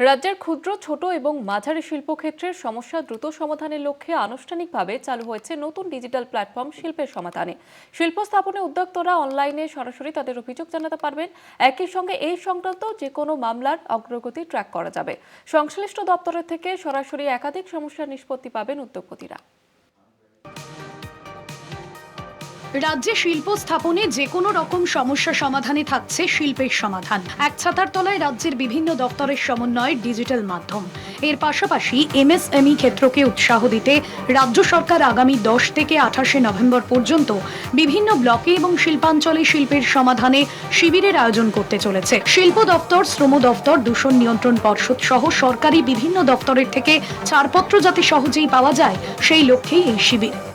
রাজ্যের ক্ষুদ্র, ছোট এবং মাঝারি শিল্পক্ষেত্রের সমস্যা দ্রুত সমাধানের লক্ষ্যে আনুষ্ঠানিকভাবে চালু হয়েছে নতুন ডিজিটাল প্ল্যাটফর্ম শিল্পের সমাধানে। শিল্প স্থাপনে উদ্যোক্তরা অনলাইনে সরাসরি তাদের অভিযোগ জানাতে পারবেন। একই সঙ্গে এই সংক্রান্ত যে কোনো মামলার অগ্রগতি ট্র্যাক করা যাবে। সংশ্লিষ্ট দপ্তরের থেকে সরাসরি একাধিক সমস্যার নিষ্পত্তি পাবেন উদ্যোগপতিরা রাজ্যে শিল্প স্থাপনে যে কোনো রকম সমস্যা সমাধানে থাকছে শিল্পের সমাধান। এক ছাতার তলায় রাজ্যের বিভিন্ন দপ্তরের সমন্বয়ে ডিজিটাল মাধ্যম। এর পাশাপাশি এমএসএমই ক্ষেত্রকে উৎসাহ দিতে রাজ্য সরকার আগামী দশ থেকে আঠাশে নভেম্বর পর্যন্ত বিভিন্ন ব্লকে এবং শিল্পাঞ্চলে শিল্পের সমাধানে শিবিরের আয়োজন করতে চলেছে। শিল্প দপ্তর, শ্রম দপ্তর, দূষণ নিয়ন্ত্রণ পর্ষদ সহ সরকারি বিভিন্ন দপ্তরের থেকে ছাড়পত্র যাতে সহজেই পাওয়া যায়, সেই লক্ষ্যেই এই শিবির।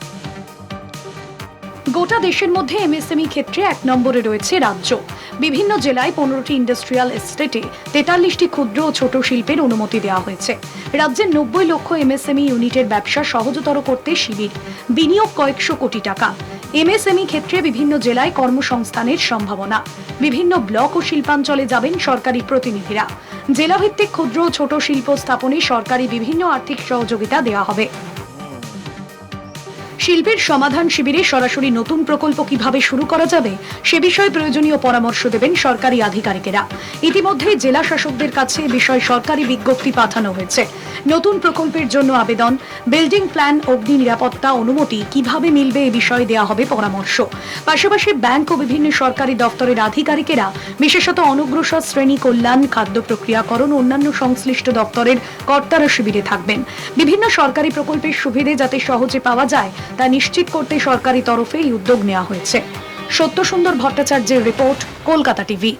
গোটা দেশের মধ্যে এমএসএমই ক্ষেত্রে এক নম্বরে রয়েছে রাজ্য। বিভিন্ন জেলায় পনেরোটি ইন্ডাস্ট্রিয়াল এস্টেটে তেতাল্লিশটি ক্ষুদ্র ও ছোট শিল্পের অনুমতি দেওয়া হয়েছে। রাজ্যের নব্বই লক্ষ এমএসএমই ইউনিটের ব্যবসা সহজতর করতে শিবির। বিনিয়োগ কয়েকশো কোটি টাকা। এমএসএমই ক্ষেত্রে বিভিন্ন জেলায় কর্মসংস্থানের সম্ভাবনা। বিভিন্ন ব্লক ও শিল্পাঞ্চলে যাবেন সরকারি প্রতিনিধিরা। জেলাভিত্তিক ক্ষুদ্র ও ছোট শিল্প স্থাপনে সরকারি বিভিন্ন আর্থিক সহযোগিতা দেওয়া হবে। শিল্পের সমাধান শিবিরে সরাসরি নতুন প্রকল্প কীভাবে শুরু করা যাবে, সে বিষয়ে প্রয়োজনীয় পরামর্শ দেবেন সরকারি আধিকারিকেরা। ইতিমধ্যে জেলা শাসকদের কাছে বিষয়ে সরকারি বিজ্ঞপ্তি পাঠানো হয়েছে। নতুন প্রকল্পের জন্য আবেদন, বিল্ডিং প্ল্যান, অগ্নি নিরাপত্তা অনুমতি কীভাবে মিলবে এ বিষয়ে দেওয়া হবে পরামর্শ। পাশাপাশি ব্যাংক ও বিভিন্ন সরকারি দপ্তরের আধিকারিকেরা, বিশেষত অনগ্রসর শ্রেণি কল্যাণ, খাদ্য প্রক্রিয়াকরণ অন্যান্য সংশ্লিষ্ট দপ্তরের কর্তারা শিবিরে থাকবেন। বিভিন্ন সরকারি প্রকল্পের সুবিধে যাতে সহজে পাওয়া যায় তা নিশ্চিত করতে সরকারি তরফে এই উদ্যোগ নেওয়া হয়েছে। সত্যসুন্দর ভট্টাচার্যের রিপোর্ট কলকাতা টিভি।